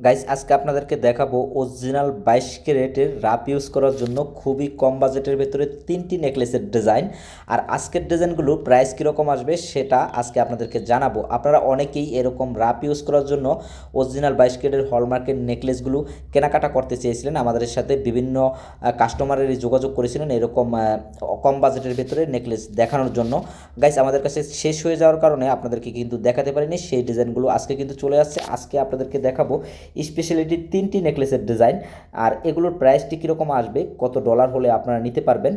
Guys আজকে আপনাদেরকে দেখাবো অরিজিনাল বাইশ ক্যারেটের রাপ ইউজ করার জন্য খুবই কম বাজেটের ভেতরে তিনটি নেকলেসের ডিজাইন আর আজকের ডিজাইনগুলো প্রাইস কীরকম আসবে সেটা আজকে আপনাদেরকে জানাব। আপনারা অনেকেই এরকম রাপ ইউজ করার জন্য অরিজিনাল বাইশ ক্যারেটের হলমার্কের নেকলেসগুলো কেনাকাটা করতে চেয়েছিলেন। আমাদের সাথে বিভিন্ন কাস্টমারের যোগাযোগ করেছিলেন এরকম কম বাজেটের ভেতরে নেকলেস দেখানোর জন্য। গাইস আমাদের কাছে শেষ হয়ে যাওয়ার কারণে আপনাদেরকে কিন্তু দেখাতে পারিনি। সেই ডিজাইনগুলো আজকে কিন্তু চলে আসছে। আজকে আপনাদেরকে দেখাবো স্পেশালিটি তিনটি নেকলেসের ডিজাইন। আর এগুলোর প্রাইসটি কীরকম আসবে, কত ডলার হলে আপনারা নিতে পারবেন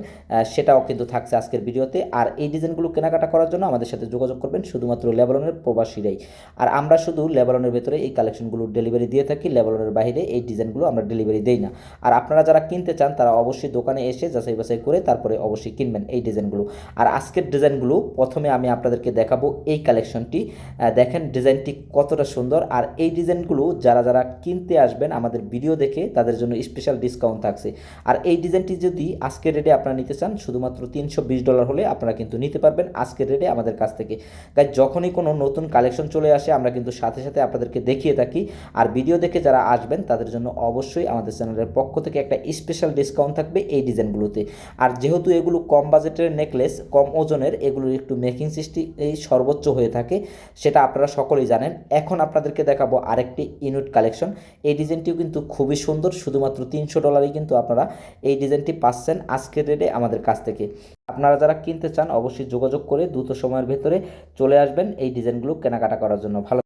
সেটাও কিন্তু থাকছে আজকের ভিডিওতে। আর এই ডিজাইনগুলো কেনাকাটা করার জন্য আমাদের সাথে যোগাযোগ করবেন শুধুমাত্র লেবালনের প্রবাসীরাই। আর আমরা শুধু লেবালনের ভেতরে এই কালেকশনগুলো ডেলিভারি দিয়ে থাকি লেবালনের বাইরে এই ডিজাইনগুলো আমরা ডেলিভারি দেই না। আর আপনারা যারা কিনতে চান, তারা অবশ্যই দোকানে এসে যাচাই বাছাই করে তারপরে অবশ্যই কিনবেন এই ডিজাইনগুলো। আর আজকের ডিজাইনগুলো প্রথমে আমি আপনাদেরকে দেখাবো এই কালেকশনটি। দেখেন ডিজাইনটি কতটা সুন্দর। আর এই ডিজাইনগুলো যারা যারা কিনতে আসবেন আমাদের ভিডিও দেখে, তাদের জন্য স্পেশাল ডিসকাউন্ট থাকছে। আর এই ডিজাইনটি যদি আজকের রেটে আপনারা নিতে চান, শুধুমাত্র তিনশো বিশ ডলার হলে আপনারা কিন্তু নিতে পারবেন আজকের রেটে আমাদের কাছ থেকে। তাই যখনই কোনো নতুন কালেকশন চলে আসে, আমরা কিন্তু সাথে সাথে আপনাদেরকে দেখিয়ে থাকি। আর ভিডিও দেখে যারা আসবেন, তাদের জন্য অবশ্যই আমাদের চ্যানেলের পক্ষ থেকে একটা স্পেশাল ডিসকাউন্ট থাকবে এই ডিজাইনগুলোতে। আর যেহেতু এগুলো কম বাজেটের নেকলেস কম ওজনের এগুলোর একটু মেকিং সিস্টেম এই সর্বোচ্চ হয়ে থাকে, সেটা আপনারা সকলেই জানেন। এখন আপনাদেরকে দেখাবো আরেকটি ইউনিট কালেকশন এই ডিজাইনটিও কিন্তু খুবই সুন্দর, শুধুমাত্র তিনশো ডলারই কিন্তু আপনারা এই ডিজাইনটি পাচ্ছেন আজকের রেটে আমাদের কাছ থেকে। আপনারা যারা কিনতে চান, অবশ্যই যোগাযোগ করে দ্রুত সময়ের ভেতরে চলে আসবেন এই ডিজাইনগুলো কেনাকাটা করার জন্য। ভালো